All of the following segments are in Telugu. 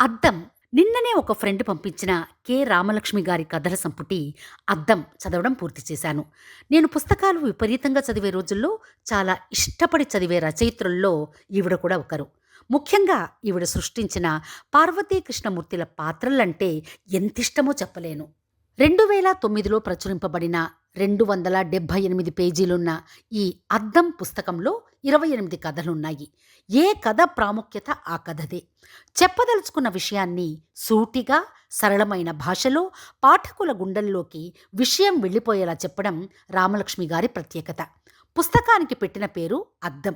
అద్దం. నిన్ననే ఒక ఫ్రెండ్ పంపించిన కె. రామలక్ష్మి గారి కథల సంపుటి అద్దం చదవడం పూర్తి చేశాను. నేను పుస్తకాలు విపరీతంగా చదివే రోజుల్లో చాలా ఇష్టపడి చదివే రచయిత్రుల్లో ఈవిడ కూడా ఒకరు. ముఖ్యంగా ఈవిడ సృష్టించిన పార్వతీకృష్ణమూర్తిల పాత్రలంటే ఎంతిష్టమో చెప్పలేను. రెండు వేల తొమ్మిదిలో ప్రచురింపబడిన రెండు వందల డెబ్భై ఎనిమిది పేజీలున్న ఈ అద్దం పుస్తకంలో ఇరవై ఎనిమిది కథలున్నాయి. ఏ కథ ప్రాముఖ్యత ఆ కథదే. చెప్పదలుచుకున్న విషయాన్ని సూటిగా సరళమైన భాషలో పాఠకుల గుండెల్లోకి విషయం వెళ్ళిపోయేలా చెప్పడం రామలక్ష్మి గారి ప్రత్యేకత. పుస్తకానికి పెట్టిన పేరు అద్దం.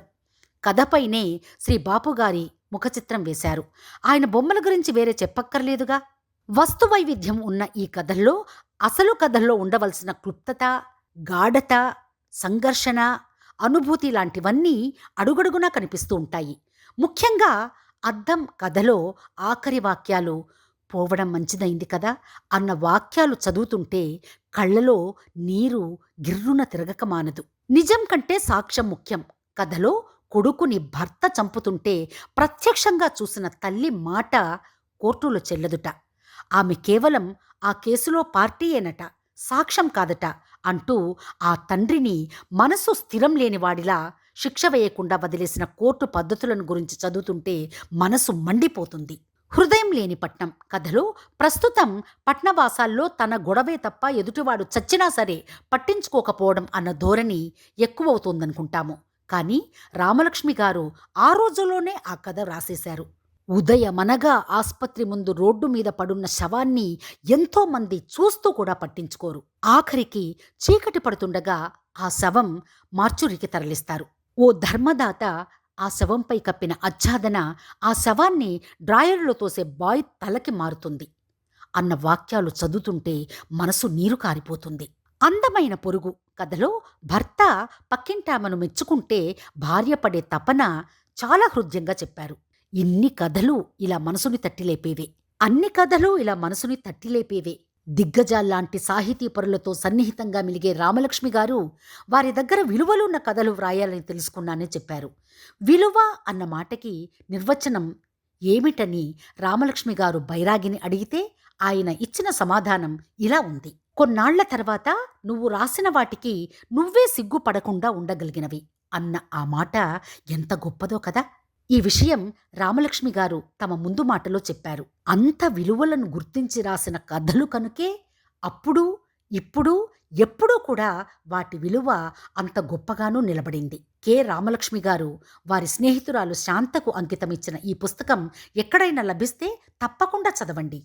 కథపైనే శ్రీ బాపుగారి ముఖచిత్రం వేశారు. ఆయన బొమ్మల గురించి వేరే చెప్పక్కర్లేదుగా? వస్తు వైవిధ్యం ఉన్న ఈ కథల్లో అసలు కథల్లో ఉండవలసిన క్లుప్తత గాఢత సంఘర్షణ అనుభూతి లాంటివన్నీ అడుగడుగునా కనిపిస్తూ ఉంటాయి. ముఖ్యంగా అద్దం కథలో ఆఖరి వాక్యాలు పోవడం మంచిదైంది కదా అన్న వాక్యాలు చదువుతుంటే కళ్ళలో నీరు గిర్రున తిరగక మానదు. నిజం కంటే సాక్ష్యం ముఖ్యం. కథలో కొడుకుని భర్త చంపుతుంటే ప్రత్యక్షంగా చూసిన తల్లి మాట కోర్టులో చెల్లదుట. ఆమె కేవలం ఆ కేసులో పార్టీయేనట సాక్ష్యం కాదట అంటూ ఆ తండ్రిని మనసు స్థిరం లేనివాడిలా శిక్ష వేయకుండా వదిలేసిన కోర్టు పద్ధతులను గురించి చదువుతుంటే మనసు మండిపోతుంది. హృదయం లేని పట్నం కథలో ప్రస్తుతం పట్నవాసాల్లో తన గొడవే తప్ప ఎదుటివాడు చచ్చినా సరే పట్టించుకోకపోవడం అన్న ధోరణి ఎక్కువవుతోందనుకుంటాము. కానీ రామలక్ష్మి గారు ఆ రోజులోనే ఆ కథ రాసేశారు. ఉదయమనగా ఆస్పత్రి ముందు రోడ్డు మీద పడున్న శవాన్ని ఎంతోమంది చూస్తూ కూడా పట్టించుకోరు. ఆఖరికి చీకటి పడుతుండగా ఆ శవం మార్చురికి తరలిస్తారు. ఓ ధర్మదాత ఆ శవంపై కప్పిన అచ్ఛాదన ఆ శవాన్ని డ్రాయర్లో తోసే బాయ్ తలకి మారుతుంది. అన్న వాక్యాలు చదువుతుంటే మనసు నీరు కారిపోతుంది. అందమైన పొరుగు కథలో భర్త పక్కింటామను మెచ్చుకుంటే భార్య పడే తపన చాలా హృదయంగా చెప్పారు. ఇన్ని కథలు ఇలా మనసుని తట్టిలేపేవే. అన్ని కథలు ఇలా మనసుని తట్టిలేపేవే. దిగ్గజాల్లాంటి సాహితీ పరులతో సన్నిహితంగా మిలిగే రామలక్ష్మి గారు వారి దగ్గర విలువలున్న కథలు వ్రాయాలని తెలుసుకున్నానని చెప్పారు. విలువ అన్న మాటకి నిర్వచనం ఏమిటని రామలక్ష్మి గారు బైరాగిని అడిగితే ఆయన ఇచ్చిన సమాధానం ఇలా ఉంది. కొన్నాళ్ళ తర్వాత నువ్వు రాసిన వాటికి నువ్వే సిగ్గుపడకుండా ఉండగలిగినవి అన్న ఆ మాట ఎంత గొప్పదో కదా! ఈ విషయం రామలక్ష్మి గారు తమ ముందు మాటలో చెప్పారు. అంత విలువలను గుర్తించి రాసిన కథలు కనుకే అప్పుడు ఇప్పుడు ఎప్పుడూ కూడా వాటి విలువ అంత గొప్పగానూ నిలబడింది. కె. రామలక్ష్మి గారు వారి స్నేహితురాలు శాంతకు అంకితమిచ్చిన ఈ పుస్తకం ఎక్కడైనా లభిస్తే తప్పకుండా చదవండి.